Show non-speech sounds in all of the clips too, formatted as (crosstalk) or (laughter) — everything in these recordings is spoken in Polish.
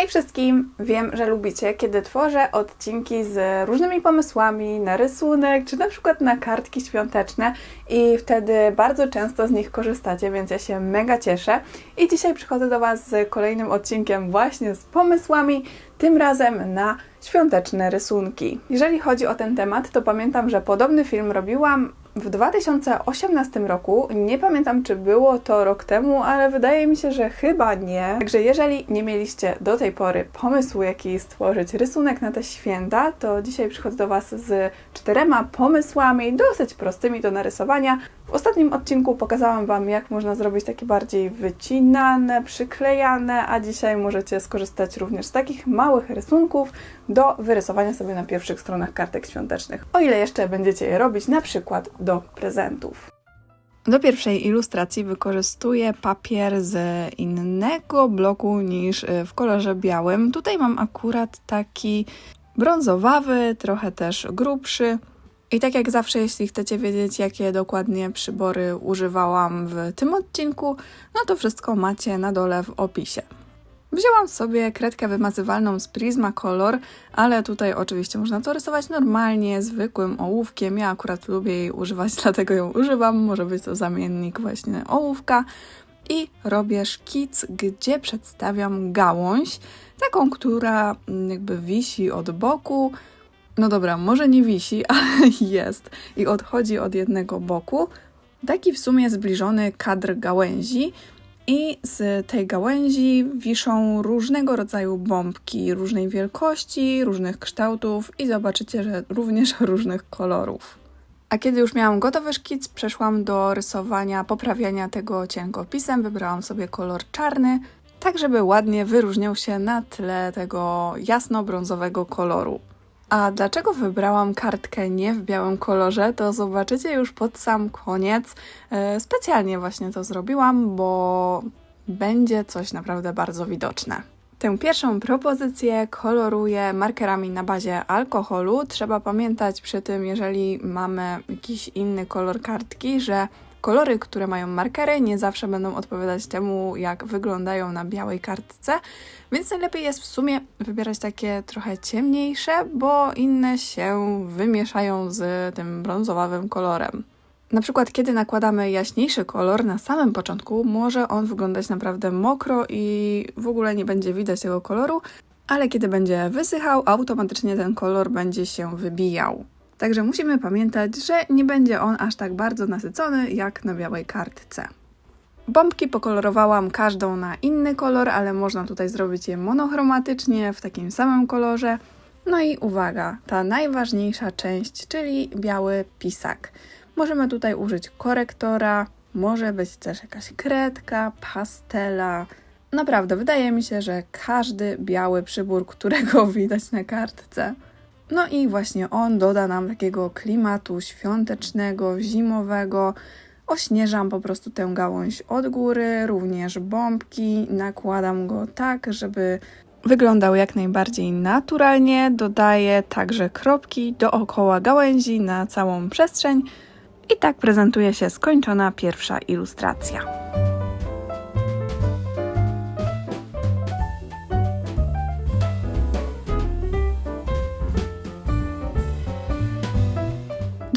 Hej wszystkim! Wiem, że lubicie, kiedy tworzę odcinki z różnymi pomysłami na rysunek, czy na przykład na kartki świąteczne i wtedy bardzo często z nich korzystacie, więc ja się mega cieszę. I dzisiaj przychodzę do Was z kolejnym odcinkiem właśnie z pomysłami, tym razem na świąteczne rysunki. Jeżeli chodzi o ten temat, to pamiętam, że podobny film robiłam w 2018 roku. Nie pamiętam, czy było to rok temu, ale wydaje mi się, że chyba nie. Także jeżeli nie mieliście do tej pory pomysłu, jaki stworzyć rysunek na te święta, to dzisiaj przychodzę do Was z czterema pomysłami, dosyć prostymi do narysowania. W ostatnim odcinku pokazałam Wam, jak można zrobić takie bardziej wycinane, przyklejane, a dzisiaj możecie skorzystać również z takich małych rysunków do wyrysowania sobie na pierwszych stronach kartek świątecznych. O ile jeszcze będziecie je robić, na przykład do prezentów. Do pierwszej ilustracji wykorzystuję papier z innego bloku niż y, w kolorze białym. Tutaj mam akurat taki brązowawy, trochę też grubszy. I tak jak zawsze, jeśli chcecie wiedzieć, jakie dokładnie przybory używałam w tym odcinku, no to wszystko macie na dole w opisie. Wzięłam sobie kredkę wymazywalną z Prismacolor, ale tutaj oczywiście można to rysować normalnie, zwykłym ołówkiem. Ja akurat lubię jej używać, (laughs) dlatego ją używam. Może być to zamiennik właśnie ołówka. I robię szkic, gdzie przedstawiam gałąź, taką, która jakby wisi od boku. No dobra, może nie wisi, (laughs) ale jest i odchodzi od jednego boku. Taki w sumie zbliżony kadr gałęzi, i z tej gałęzi wiszą różnego rodzaju bombki, różnej wielkości, różnych kształtów i zobaczycie, że również (laughs) różnych kolorów. A kiedy już miałam gotowy szkic, przeszłam do rysowania, poprawiania tego cienkopisem. Wybrałam sobie kolor czarny, tak żeby ładnie wyróżniał się na tle tego jasno-brązowego koloru. A dlaczego wybrałam kartkę nie w białym kolorze, to zobaczycie już pod sam koniec. E, specjalnie właśnie to zrobiłam, bo będzie coś naprawdę bardzo widoczne. Tę pierwszą propozycję koloruję markerami na bazie alkoholu. Trzeba pamiętać przy tym, jeżeli mamy jakiś inny kolor kartki, że Kolory, które mają markery, nie zawsze będą odpowiadać temu, jak wyglądają na białej kartce, więc najlepiej jest w sumie wybierać takie trochę ciemniejsze, bo inne się wymieszają z tym brązowawym kolorem. Na przykład, kiedy nakładamy jaśniejszy kolor na samym początku, może on wyglądać naprawdę mokro i w ogóle nie będzie widać tego koloru, ale kiedy będzie wysychał, automatycznie ten kolor będzie się wybijał. Także musimy pamiętać, że nie będzie on aż tak bardzo nasycony jak na białej kartce. Bombki pokolorowałam każdą na inny kolor, ale można tutaj zrobić je monochromatycznie w takim samym kolorze. No i uwaga, ta najważniejsza część, czyli biały pisak. Możemy tutaj użyć korektora, może być też jakaś kredka, pastela. Naprawdę, wydaje mi się, że każdy biały przybór, którego (laughs) widać na kartce, no i właśnie on doda nam takiego klimatu świątecznego, zimowego. Ośnieżam po prostu tę gałąź od góry, również bombki. Nakładam go tak, żeby wyglądał jak najbardziej naturalnie. Dodaję także kropki dookoła gałęzi na całą przestrzeń. I tak prezentuje się skończona pierwsza ilustracja.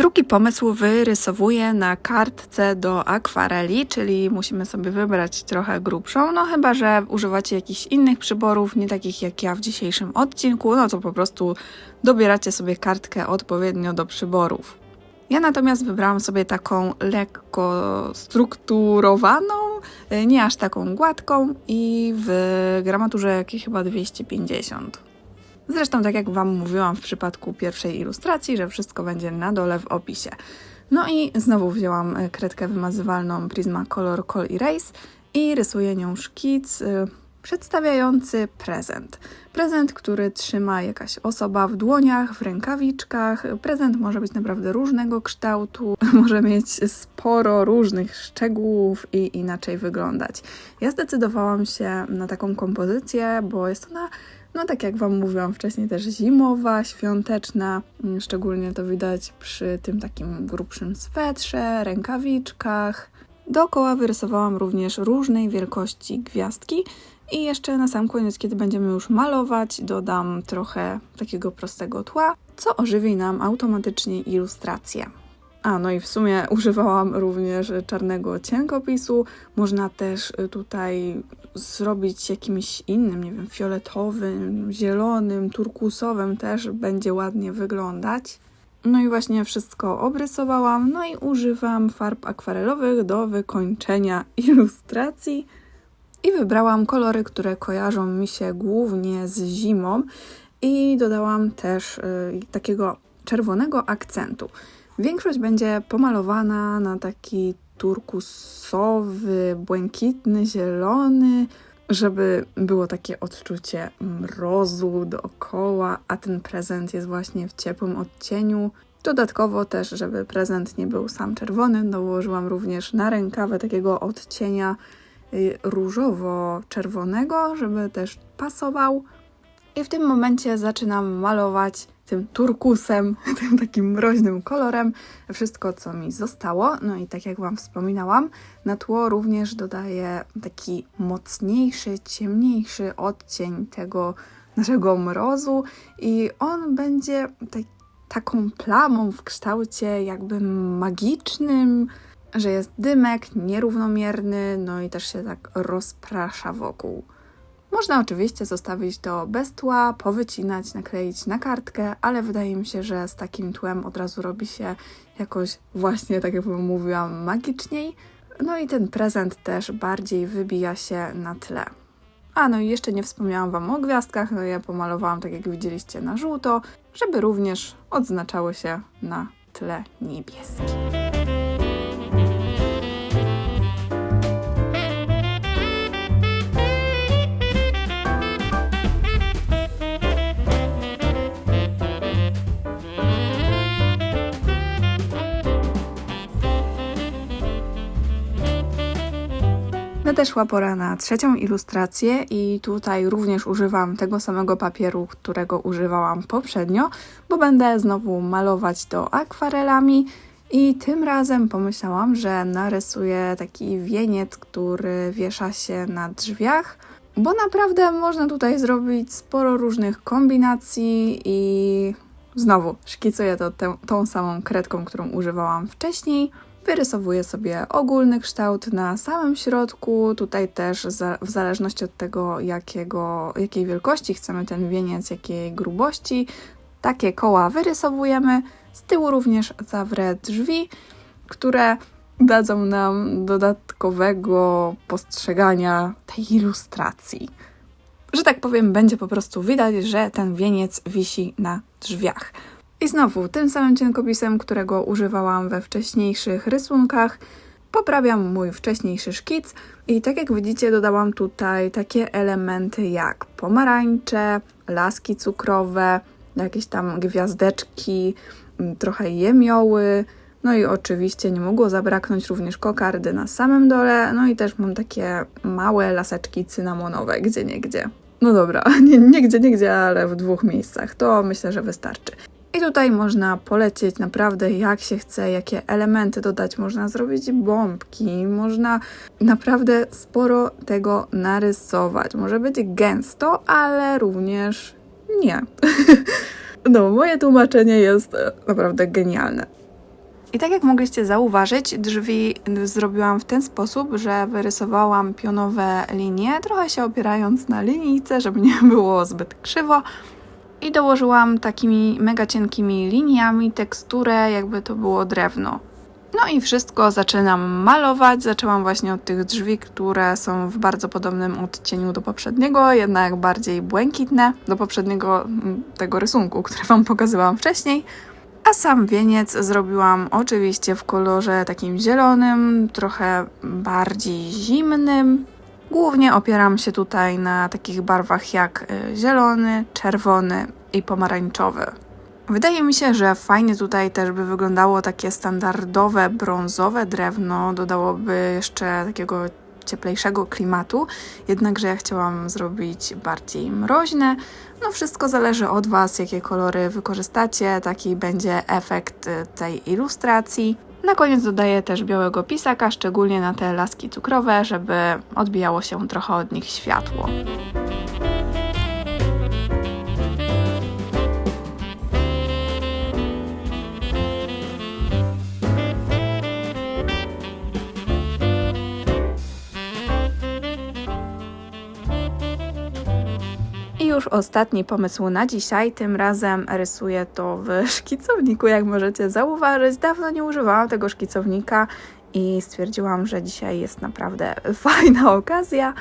Drugi pomysł wyrysowuję na kartce do akwareli, czyli musimy sobie wybrać trochę grubszą, no chyba, że używacie jakichś innych przyborów, nie takich jak ja w dzisiejszym odcinku, no to po prostu dobieracie sobie kartkę odpowiednio do przyborów. Ja natomiast wybrałam sobie taką lekko strukturowaną, nie aż taką gładką i w gramaturze jakieś chyba 250. Zresztą, tak jak Wam mówiłam w przypadku pierwszej ilustracji, że wszystko będzie na dole w opisie. No i znowu wzięłam e, kredkę wymazywalną Prismacolor Col Erase i rysuję nią szkic y, przedstawiający prezent. Prezent, który trzyma jakaś osoba w dłoniach, w rękawiczkach. Prezent może być naprawdę różnego kształtu, (laughs) może mieć sporo różnych szczegółów i inaczej wyglądać. Ja zdecydowałam się na taką kompozycję, bo jest ona no tak jak Wam mówiłam wcześniej, też zimowa, świąteczna. Szczególnie to widać przy tym takim grubszym swetrze, rękawiczkach. Dookoła wyrysowałam również różnej wielkości gwiazdki I jeszcze na sam koniec, kiedy będziemy już malować, dodam trochę takiego prostego tła, co ożywi nam automatycznie ilustrację. A, no i w sumie (laughs) używałam również czarnego cienkopisu. Można też y, tutaj zrobić jakimś innym, nie wiem, fioletowym, zielonym, turkusowym też będzie ładnie wyglądać. No i właśnie wszystko obrysowałam, no i używam farb akwarelowych do wykończenia (laughs) ilustracji. I wybrałam kolory, które kojarzą mi się głównie z zimą i dodałam też y, takiego czerwonego akcentu. Większość będzie pomalowana na taki turkusowy, błękitny, zielony, żeby było takie odczucie mrozu dookoła, a ten prezent jest właśnie w ciepłym odcieniu. Dodatkowo też, żeby prezent nie był sam czerwony, dołożyłam również na rękawę takiego odcienia różowo-czerwonego, żeby też pasował. I w tym momencie zaczynam malować tym turkusem, (laughs) tym takim mroźnym kolorem wszystko, co mi zostało. No i tak jak Wam wspominałam, na tło również dodaję taki mocniejszy, ciemniejszy odcień tego naszego mrozu i on będzie tak, taką plamą w kształcie jakby magicznym, że jest dymek nierównomierny, no i też się tak rozprasza wokół. Można oczywiście zostawić to bez tła, powycinać, nakleić na kartkę, ale wydaje mi się, że z takim tłem od razu robi się jakoś właśnie, tak jak mówiłam, magiczniej. No i ten prezent też bardziej wybija się na tle. A no i jeszcze nie wspomniałam Wam o gwiazdkach, no ja pomalowałam tak jak widzieliście na żółto, żeby również odznaczały się na tle niebieskim. Nadeszła pora na trzecią ilustrację i tutaj również używam tego samego papieru, którego używałam poprzednio, bo będę znowu malować to akwarelami i tym razem pomyślałam, że narysuję taki wieniec, który wiesza się na drzwiach, bo naprawdę można tutaj zrobić sporo różnych kombinacji i znowu szkicuję to tą samą kredką, którą używałam wcześniej. Wyrysowuję sobie ogólny kształt na samym środku. Tutaj też za, w zależności od tego, jakiego, jakiej wielkości chcemy ten wieniec, jakiej grubości, takie koła wyrysowujemy. Z tyłu również zawrę drzwi, które dadzą nam dodatkowego postrzegania tej ilustracji. Że tak powiem, będzie po prostu widać, że ten wieniec wisi na drzwiach. I znowu tym samym cienkopisem, którego używałam we wcześniejszych rysunkach, poprawiam mój wcześniejszy szkic i tak jak widzicie dodałam tutaj takie elementy jak pomarańcze, laski cukrowe, jakieś tam gwiazdeczki, mm, trochę jemioły, no i oczywiście nie mogło zabraknąć również kokardy na samym dole, no i też mam takie małe laseczki cynamonowe gdzie niegdzie. No dobra, (laughs) nie, nie gdzie, nie gdzie, ale w dwóch miejscach. To myślę, że wystarczy. I tutaj można polecieć naprawdę jak się chce, jakie elementy dodać. Można zrobić bombki, można naprawdę sporo tego narysować. Może być gęsto, ale również nie. (laughs) no, moje tłumaczenie jest e, naprawdę genialne. I tak jak mogliście zauważyć, drzwi zrobiłam w ten sposób, że wyrysowałam pionowe linie, trochę się opierając na linijce, żeby nie było zbyt krzywo i dołożyłam takimi mega cienkimi liniami teksturę, jakby to było drewno. No i wszystko zaczynam malować. Zaczęłam właśnie od tych drzwi, które są w bardzo podobnym odcieniu do poprzedniego, jednak bardziej błękitne do poprzedniego mm, tego rysunku, który Wam pokazywałam wcześniej. A sam wieniec zrobiłam oczywiście w kolorze takim zielonym, trochę bardziej zimnym. Głównie opieram się tutaj na takich barwach jak y, zielony, czerwony i pomarańczowy. Wydaje mi się, że fajnie tutaj też by wyglądało takie standardowe brązowe drewno, dodałoby jeszcze takiego cieplejszego klimatu, jednakże ja chciałam zrobić bardziej mroźne. No wszystko zależy od Was, jakie kolory wykorzystacie, taki będzie efekt y, tej ilustracji. Na koniec dodaję też białego pisaka, szczególnie na te laski cukrowe, żeby odbijało się trochę od nich światło. Już ostatni pomysł na dzisiaj. Tym razem rysuję to w szkicowniku, jak możecie zauważyć. Dawno nie używałam tego szkicownika i stwierdziłam, że dzisiaj jest naprawdę (laughs) fajna okazja,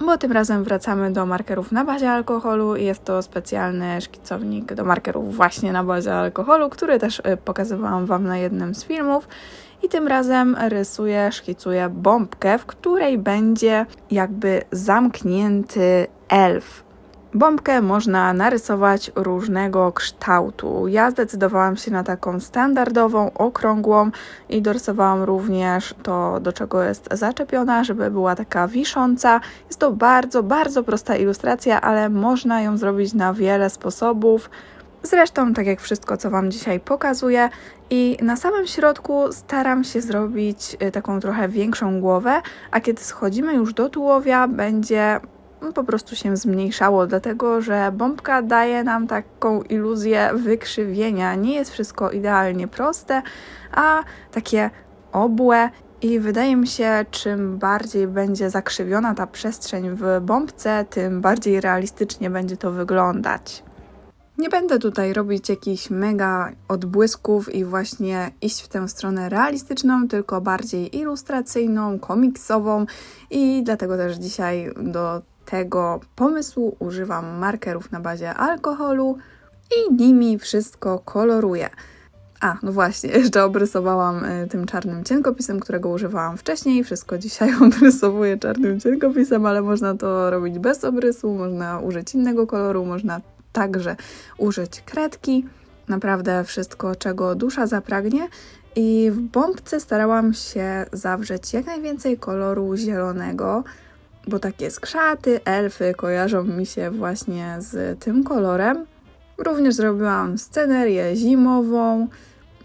bo tym razem wracamy do markerów na bazie alkoholu i jest to specjalny szkicownik do markerów właśnie na bazie alkoholu, który też y, pokazywałam Wam na jednym z filmów. I tym razem rysuję, szkicuję bombkę, w której będzie jakby zamknięty elf. Bombkę można narysować różnego kształtu. Ja zdecydowałam się na taką standardową, okrągłą i dorysowałam również to, do czego jest zaczepiona, żeby była taka wisząca. Jest to bardzo, bardzo prosta ilustracja, ale można ją zrobić na wiele sposobów. Zresztą, tak jak wszystko, co Wam dzisiaj pokazuję, i na samym środku staram się zrobić y, taką trochę większą głowę, a kiedy schodzimy już do tułowia, będzie po prostu się zmniejszało, dlatego że bombka daje nam taką iluzję wykrzywienia. Nie jest wszystko idealnie proste, a takie obłe. I wydaje mi się, czym bardziej będzie zakrzywiona ta przestrzeń w bombce, tym bardziej realistycznie będzie to wyglądać. Nie będę tutaj robić jakichś mega odbłysków i właśnie iść w tę stronę realistyczną, tylko bardziej ilustracyjną, komiksową i dlatego też dzisiaj do tego pomysłu używam markerów na bazie alkoholu i nimi wszystko koloruję. A, no właśnie, (laughs) jeszcze obrysowałam y, tym czarnym cienkopisem, którego używałam wcześniej. Wszystko dzisiaj (laughs) obrysowuję czarnym cienkopisem, ale można to robić bez obrysu, można użyć innego koloru, można także użyć kredki. Naprawdę wszystko, czego dusza zapragnie. I w bombce starałam się zawrzeć jak najwięcej koloru zielonego, bo takie skrzaty, elfy kojarzą mi się właśnie z tym kolorem. Również zrobiłam scenerię zimową.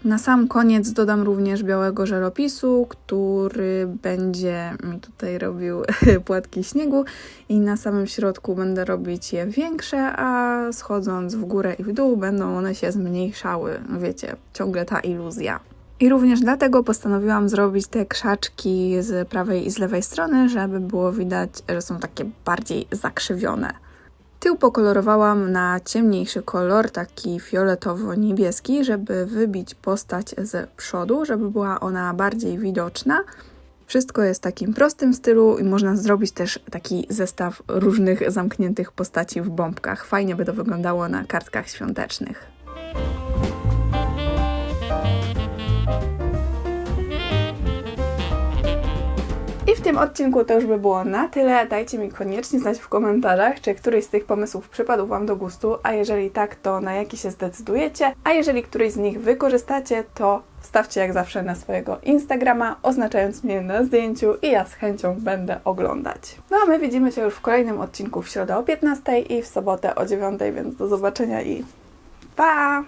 Na sam koniec dodam również białego żelopisu, który będzie mi tutaj robił (laughs) płatki śniegu i na samym środku będę robić je większe, a schodząc w górę i w dół będą one się zmniejszały. Wiecie, ciągle ta iluzja. I również dlatego postanowiłam zrobić te krzaczki z prawej i z lewej strony, żeby było widać, że są takie bardziej zakrzywione. Tył pokolorowałam na ciemniejszy kolor, taki fioletowo-niebieski, żeby wybić postać z przodu, żeby była ona bardziej widoczna. Wszystko jest w takim prostym stylu i można zrobić też taki zestaw różnych zamkniętych postaci w bombkach. Fajnie by to wyglądało na kartkach świątecznych. Tym odcinku to już by było na tyle. Dajcie mi koniecznie znać w komentarzach, czy któryś z tych pomysłów przypadł Wam do gustu, a jeżeli tak, to na jaki się zdecydujecie. A jeżeli któryś z nich wykorzystacie, to wstawcie jak zawsze na swojego Instagrama, oznaczając mnie na zdjęciu i ja z chęcią będę oglądać. No a my widzimy się już w kolejnym odcinku w środę o 15 i w sobotę o 9, więc do zobaczenia i pa!